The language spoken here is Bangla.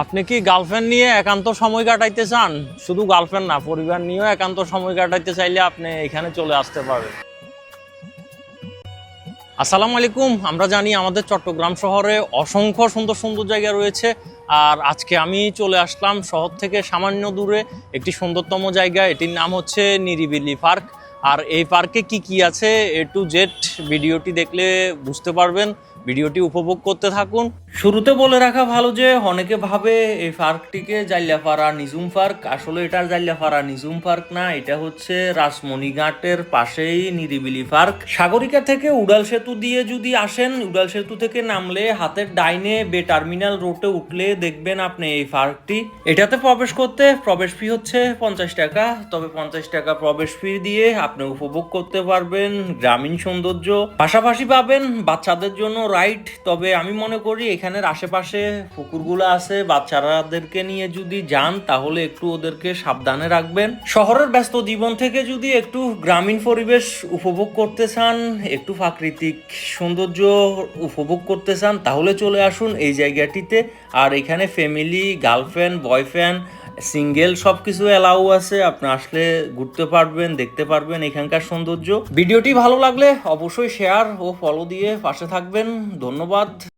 আপনি কি গার্লফ্রেন্ড নিয়ে একান্ত সময় কাটাইতে চান? শুধু গার্লফ্রেন্ড না, পরিবার নিয়েও একান্ত সময় কাটাইতে চাইলে আপনি এখানে চলে আসতে পারেন। আসসালামু আলাইকুম, আমরা জানি আমাদের চট্টগ্রাম শহরে অসংখ্য সুন্দর সুন্দর জায়গা রয়েছে, আর আজকে আমি চলে আসলাম শহর থেকে সামান্য দূরে একটি সুন্দরতম জায়গা, এটির নাম হচ্ছে নিরিবিলি পার্ক। আর এই পার্কে কি কি আছে এ টু জেড ভিডিওটি দেখলে বুঝতে পারবেন। ভিডিওটি উপভোগ করতে থাকুন। শুরুতে বলে রাখা ভালো যে, অনেকে ভাবে এই পার্কটিকে জাল্লাপাড়া নিজুম পার্ক। আসলে এটা জাল্লাপাড়া নিজুম পার্ক না, এটা হচ্ছে রাসমণিঘাটের পাশেই নিরিবিলি পার্ক। সাগরিকা থেকে উড়াল সেতু দিয়ে যদি আসেন, উড়াল সেতু থেকে নামলে হাতের ডাইনে বে টার্মিনাল রোডে উঠলে দেখবেন আপনি এই পার্কটি। এটাতে প্রবেশ করতে, প্রবেশ ফি হচ্ছে পঞ্চাশ টাকা। তবে পঞ্চাশ টাকা প্রবেশ ফি দিয়ে আপনি উপভোগ করতে পারবেন গ্রামীণ সৌন্দর্য। পাশাপাশি পাবেন বাচ্চাদের জন্য রাইড তবে আমি মনে করি এখানের আশেপাশে পুকুরগুলো আছে বাচ্চারাদেরকে নিয়ে যদি যান, তাহলে একটু ওদেরকে সাবধানে রাখবেন। শহরের ব্যস্ত জীবন থেকে যদি একটু গ্রামীণ পরিবেশ উপভোগ করতে চান, একটু প্রাকৃতিক সৌন্দর্য উপভোগ করতে চান, তাহলে চলে আসুন এই জায়গাটিতে। আর এখানে ফ্যামিলি গার্লফ্রেন্ড বয়ফ্রেন্ড সিঙ্গেল সব কিছু অ্যালাউ আছে, আপনি আসলে ঘুরতে পারবেন, দেখতে পারবেন এখানকার সৌন্দর্য। ভিডিওটি ভালো লাগলে অবশ্যই শেয়ার ও ফলো দিয়ে পাশে থাকবেন। ধন্যবাদ।